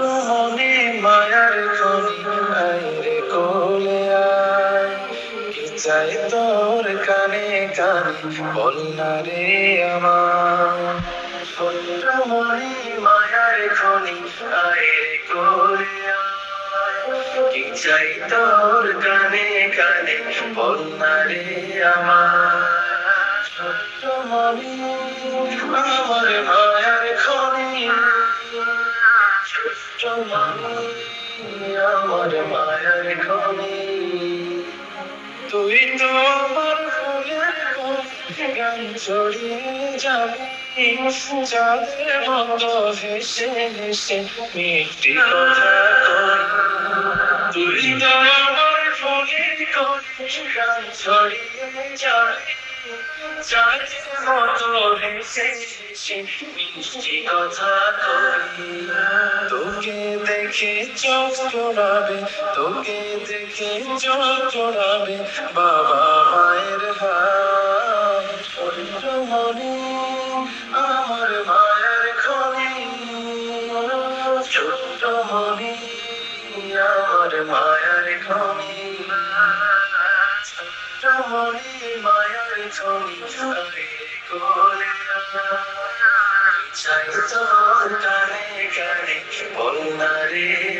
মনে মায়ার খনি আইরে কোলে চাই তোর কানে কানে বল না রে আমার। মনে মায়ার খনি আইরে কোলে কি চাই তোর কানে কানে বল না রে আমার। মনে আমার মায়ার খনি ছোট্ট মনে আমার মায়ার তুই তো আমার ফুলের গান ছড়িয়ে যাবি। চাঁদের মতো হেসে হেসে মিষ্টি কথা তুই তো আমার ফুলের গান ছড়িয়ে যাবি। চাঁদের মতো মিষ্টি কথা তোকে দেখে চোখ জোড়াবে, তোকে দেখে চোখ জোড়াবে, বাবা মায়ের হাত আমার মায়ের খনি। ছোট্ট মনে আমার মায়ের খনি। ছোট্ট মনে মায়ের খনি আরে কোলে চাই তোর কানে কানে বল না রে